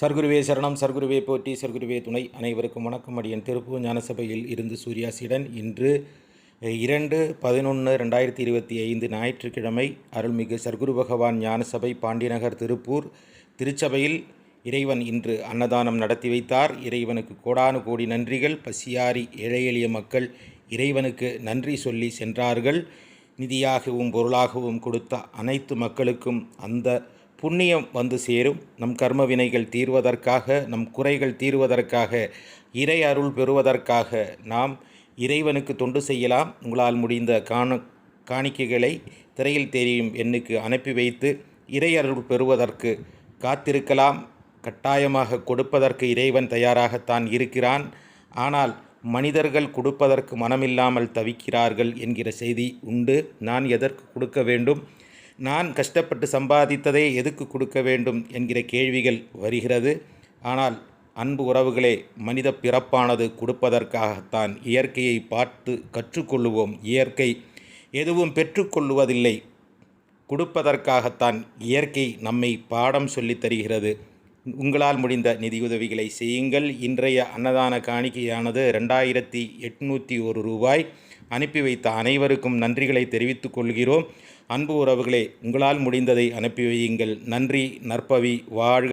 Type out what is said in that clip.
சர்க்குருவே சரணம் சர்க்குருவே போற்றி சர்க்குருவே துணை. அனைவருக்கும் வணக்கம். அடியன் திருப்பூர் ஞானசபையில் இருந்து சூர்யாசிடன் இன்று இரண்டு பதினொன்று ரெண்டாயிரத்தி இருபத்தி ஐந்து ஞாயிற்றுக்கிழமை அருள்மிகு சர்க்குரு பகவான் ஞானசபை பாண்டியநகர் திருப்பூர் திருச்சபையில் இறைவன் இன்று அன்னதானம் நடத்தி வைத்தார். இறைவனுக்கு கோடானு கோடி நன்றிகள். பசியாரி ஏழை எளிய மக்கள் இறைவனுக்கு நன்றி சொல்லி சென்றார்கள். நிதியாகவும் பொருளாகவும் கொடுத்த அனைத்து மக்களுக்கும் அந்த புண்ணியம் வந்து சேரும். நம் கர்ம வினைகள் தீர்வதற்காக நம் குறைகள் தீர்வதற்காக இறை அருள் பெறுவதற்காக நாம் இறைவனுக்கு தொண்டு செய்யலாம். உங்களால் முடிந்த காண காணிக்கைகளை திரையில் தெரியும் எண்ணுக்கு அனுப்பி வைத்து இறை அருள் பெறுவதற்கு காத்திருக்கலாம். கட்டாயமாக கொடுப்பதற்கு இறைவன் தயாராகத்தான் இருக்கிறான். ஆனால் மனிதர்கள் கொடுப்பதற்கு மனமில்லாமல் தவிக்கிறார்கள் என்கிற செய்தி உண்டு. நான் எதற்கு கொடுக்க வேண்டும்? நான் கஷ்டப்பட்டு சம்பாதித்ததை எதுக்கு கொடுக்க வேண்டும் என்கிற கேள்விகள் வருகிறது. ஆனால் அன்பு உறவுகளே மனித பிறப்பானது கொடுப்பதற்காகத்தான் இயற்கையை பார்த்து கற்றுக்கொள்ளுவோம். இயற்கை எதுவும் பெற்றுக்கொள்ளுவதில்லை கொடுப்பதற்காகத்தான் இயற்கை நம்மை பாடம் சொல்லித் தருகிறது. உங்களால் முடிந்த நிதியுதவிகளை செய்யுங்கள். இன்றைய அன்னதான காணிக்கையானது ரெண்டாயிரத்தி எட்நூற்றி ஒரு ரூபாய். அனுப்பி வைத்த அனைவருக்கும் நன்றிகளை தெரிவித்துக் கொள்கிறோம். அன்பு உறவுகளே உங்களால் முடிந்ததை அனுப்பி வையுங்கள். நன்றி நற்பவி வாழ்க